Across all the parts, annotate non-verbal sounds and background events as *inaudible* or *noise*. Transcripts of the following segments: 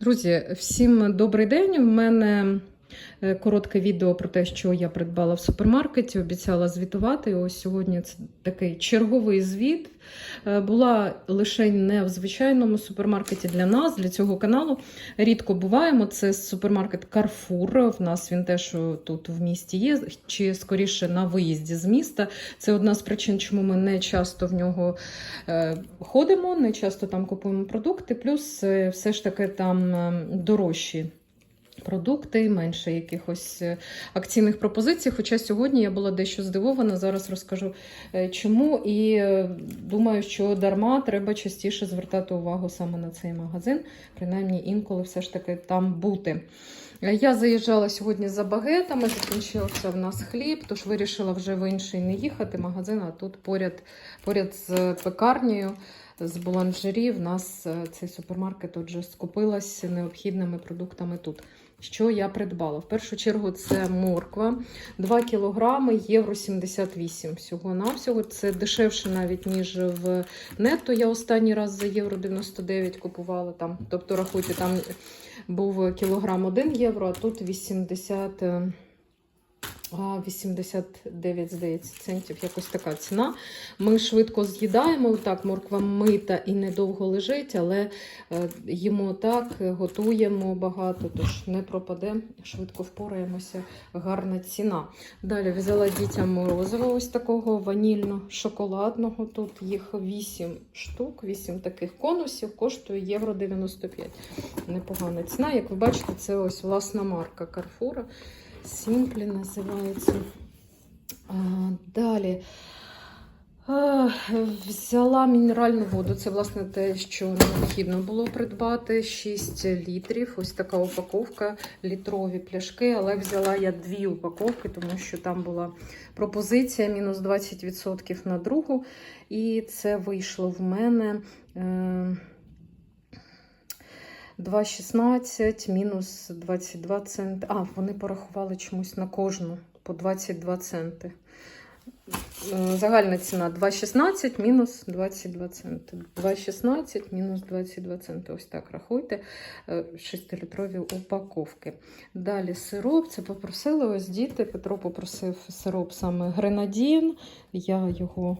Друзі, всім добрий день. У мене коротке відео про те, що я придбала в супермаркеті. Обіцяла звітувати. Ось сьогодні це такий черговий звіт. Е, Була лише не в звичайному супермаркеті для нас, для цього каналу. Рідко буваємо. Це супермаркет Carrefour. В нас він теж тут в місті є, чи скоріше на виїзді з міста. Це одна з причин, чому ми не часто в нього е, ходимо, не часто там купуємо продукти. Плюс е, все ж таки там е, дорожчі. Продукти, менше якихось е, акційних пропозицій. Хоча сьогодні я була дещо здивована. Зараз розкажу е, чому. І е, думаю, що дарма треба частіше звертати увагу саме на цей магазин, принаймні інколи все ж таки там бути. Я заїжджала сьогодні за багетами, закінчився в нас хліб, тож вирішила вже в інший не їхати магазин, а тут поряд, поряд з пекарнею. З буланжері в нас цей супермаркет отже скупилась необхідними продуктами тут. Що я придбала? В першу чергу це морква 2 кілограми, євро 78 всього-навсього. Це дешевше навіть, ніж в нетто. Я останній раз за євро 99 купувала там. Тобто, рахуйте, там був кілограм 1 євро, а тут 80. Е, а, 89, здається, центів, якось така ціна. Ми швидко з'їдаємо. Так, морква мита і недовго лежить, але е, їмо так, готуємо багато, тож не пропаде, швидко впораємося. Гарна ціна. Далі взяла дітям морозиво ось такого ванільно-шоколадного. Тут їх 8 штук, 8 таких конусів, коштує євро 95. Непогана ціна. Як ви бачите, це ось власна марка Карфура. Сімплі називається. А, далі. А, Взяла мінеральну воду. Це, власне, те, що необхідно було придбати. 6 літрів. Ось така упаковка, літрові пляшки. Але взяла я дві упаковки, тому що там була пропозиція мінус 20% на другу. І це вийшло в мене. Е 2,16 мінус 22 центи. А, вони порахували чомусь на кожну по 22 центи. Е, Загальна ціна 2,16 мінус 22 центи. 2,16 мінус 22 центи. Ось так рахуйте. 6-літрові упаковки. Далі сироп. Це попросили ось діти. Петро попросив сироп саме гренадін. Я його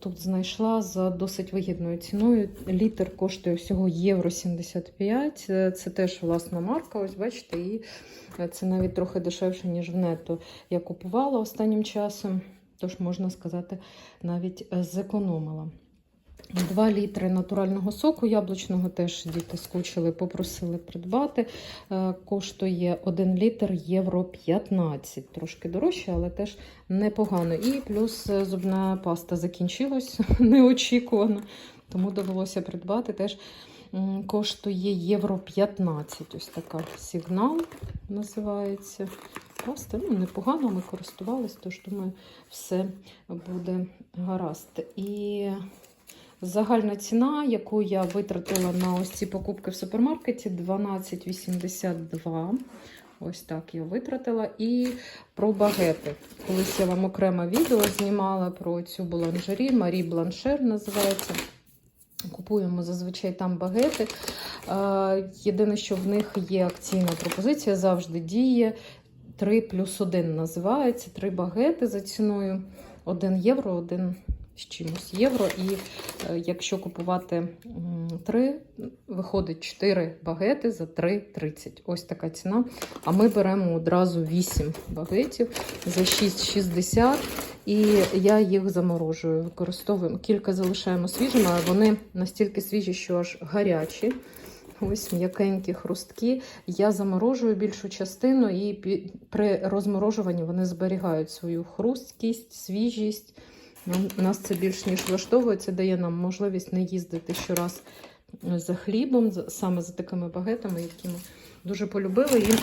тут знайшла за досить вигідною ціною. Літр коштує всього євро 75. Це це теж власна марка. Ось бачите, і це навіть трохи дешевше, ніж в нетто я купувала останнім часом. Тож, можна сказати, навіть зекономила. 2 літри натурального соку яблучного теж діти скучили, попросили придбати. Е, Коштує 1 літр євро 15. Трошки дорожче, але теж непогано. І плюс е, зубна паста закінчилась *laughs* неочікувано, тому довелося придбати. Теж коштує євро 15. Ось така сигнал називається. Паста ну, непогано, ми користувалися, тож думаю, все буде гаразд. І Загальна ціна, яку я витратила на ось ці покупки в супермаркеті, 12,82. Ось так я витратила. І про багети. Колись я вам окреме відео знімала про цю буланжері. Марі Бланшер називається. Купуємо зазвичай там багети. Е, Єдине, що в них є акційна пропозиція, завжди діє. 3 плюс 1 називається. Три багети за ціною 1 євро, 1 з чимось євро. І е, якщо купувати 3, виходить 4 багети за 3,30. Ось така ціна. А ми беремо одразу 8 багетів за 6,60. І я їх заморожую, використовуємо. Кілька залишаємо свіжими, але вони настільки свіжі, що аж гарячі. Ось м'якенькі хрустки. Я заморожую більшу частину, і при розморожуванні вони зберігають свою хрусткість, свіжість. Нам- Нас це більш ніж влаштовує. Це дає нам можливість не їздити щораз за хлібом, саме за такими багетами, які ми дуже полюбили. І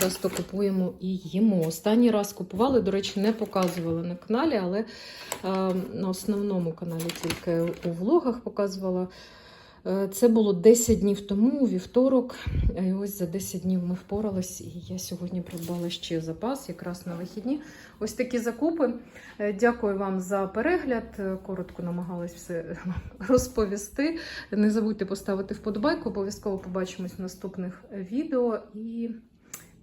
часто купуємо і їмо. Останній раз купували, до речі, не показувала на каналі, але е, на основному каналі тільки у влогах показувала. Е, Це було 10 днів тому, у вівторок. І ось за 10 днів ми впорались, і я сьогодні придбала ще запас, якраз на вихідні. Ось такі закупи. Е, Дякую вам за перегляд. Е, Коротко намагалась все *laughs* розповісти. Не забудьте поставити вподобайку, обов'язково побачимось в наступних відео. І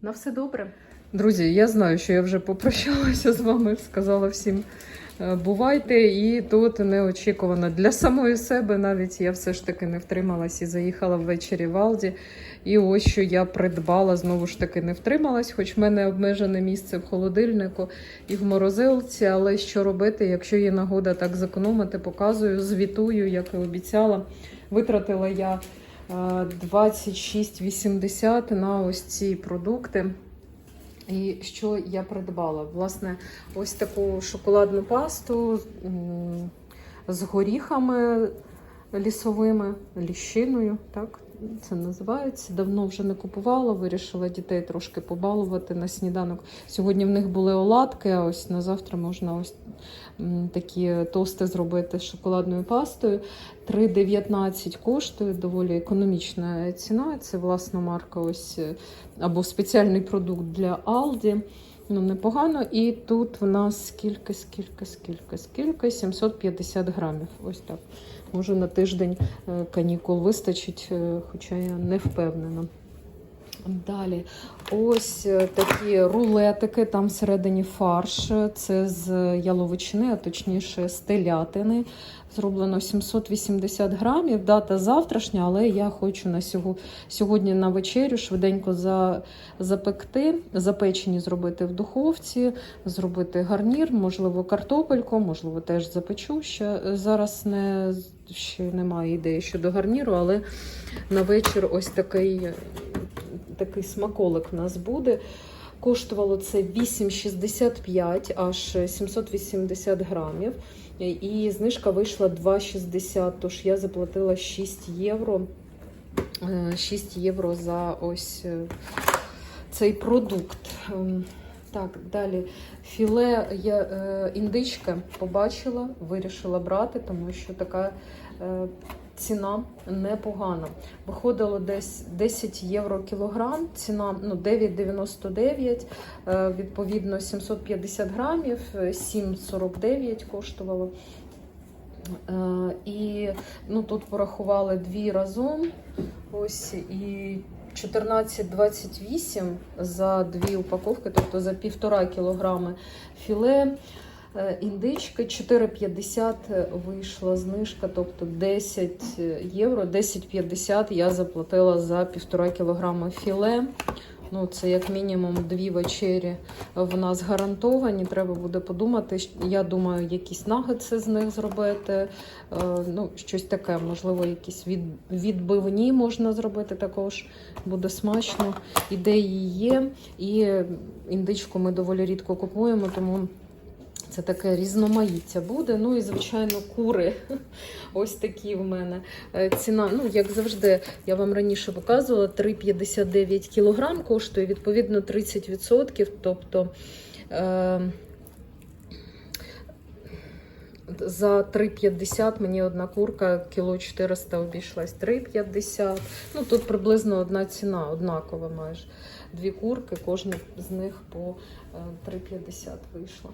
на все добре. Друзі, я знаю, що я вже попрощалася з вами, сказала всім. Е, Бувайте, і тут неочікувано для самої себе навіть я все ж таки не втрималась і заїхала ввечері в Алді. І ось що я придбала, знову ж таки не втрималась, хоч в мене обмежене місце в холодильнику і в морозилці. Але що робити, якщо є нагода так зекономити, показую, звітую, як і обіцяла. Витратила я е, 26,80 на ось ці продукти. І що я придбала? Власне, ось таку шоколадну пасту з горіхами лісовими, ліщиною, так це називається. Давно вже не купувала, вирішила дітей трошки побалувати на сніданок. Сьогодні в них були оладки, а ось на завтра можна ось такі тости зробити з шоколадною пастою. 3,19 коштує, доволі економічна ціна. Це власна марка, ось е, або спеціальний продукт для Алді. Ну, непогано. І тут в нас скільки, скільки, скільки, скільки? 750 грамів. Ось так. Може на тиждень е, канікул вистачить, е, хоча я не впевнена. Далі, ось е, такі рулетики, там всередині фарш. Це з яловичини, а точніше з телятини. Зроблено 780 грамів. Дата завтрашня, але я хочу на сьогодні на вечерю швиденько за, запекти, запечені зробити в духовці, зробити гарнір, можливо, картопельку, можливо, теж запечу. Ще зараз не, ще немає ідеї щодо гарніру, але на вечір ось такий, такий смаколик в нас буде. Коштувало це 8,65, аж 780 грамів. І знижка вийшла 2,60, тож я заплатила 6 євро. Е, 6 євро за ось е, цей продукт. Ем, Так, далі філе я, е, індичка побачила, вирішила брати, тому що така е, ціна непогана. Виходило десь 10 євро кілограм, ціна ну, 9,99, е, відповідно 750 грамів, е, 7,49 коштувало. Е, І ну, тут порахували дві разом. Ось і 14,28 за дві упаковки, тобто за півтора кілограми філе. Е, Індички 4,50 вийшла знижка, тобто 10 євро, 10,50 я заплатила за півтора кілограма філе. Ну, це як мінімум дві вечері в нас гарантовані. Треба буде подумати. Я думаю, якісь нагетси з них зробити. Е, Ну, щось таке, можливо, якісь від, відбивні можна зробити також. Буде смачно. Ідеї є. І індичку ми доволі рідко купуємо, тому. Це таке різноманіття буде. Ну і, звичайно, кури. *laughs* Ось такі в мене. Е, Ціна, ну, як завжди, я вам раніше показувала, 3,59 кілограм коштує, відповідно, 30%. Тобто е, за 3,50 мені одна курка кіло 400 обійшлась. 3,50. Ну, тут приблизно одна ціна, однакова майже. Дві курки, кожна з них по е, 3,50 вийшла.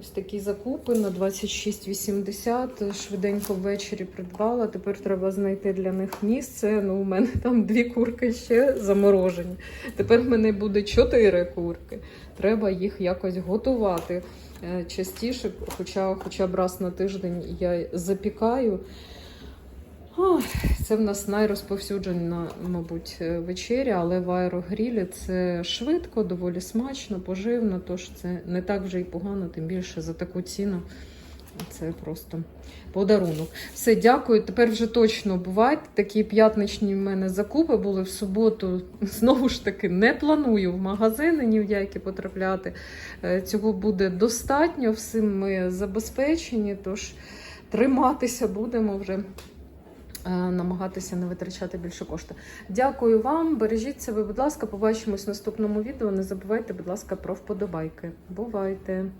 Ось такі закупи на 26,80. Швиденько ввечері придбала. Тепер треба знайти для них місце. Ну, у мене там дві курки ще заморожені. Тепер в мене буде чотири курки. Треба їх якось готувати е, частіше, хоча, хоча б раз на тиждень я запікаю. Це в нас найрозповсюджена, мабуть, е, вечеря, але в аерогрілі це швидко, доволі смачно, поживно, тож це не так вже й погано, тим більше за таку ціну. Це просто подарунок. Все, дякую. Тепер вже точно бувають. Такі п'ятничні в мене закупи були в суботу. *laughs* Знову ж таки, не планую в магазини ні в які потрапляти. Е, Цього буде достатньо. Всім ми забезпечені, тож триматися будемо вже. Е, Намагатися не витрачати більше кошти. Дякую вам, бережіть себе, будь ласка, побачимось в наступному відео. Не забувайте, будь ласка, про вподобайки. Бувайте!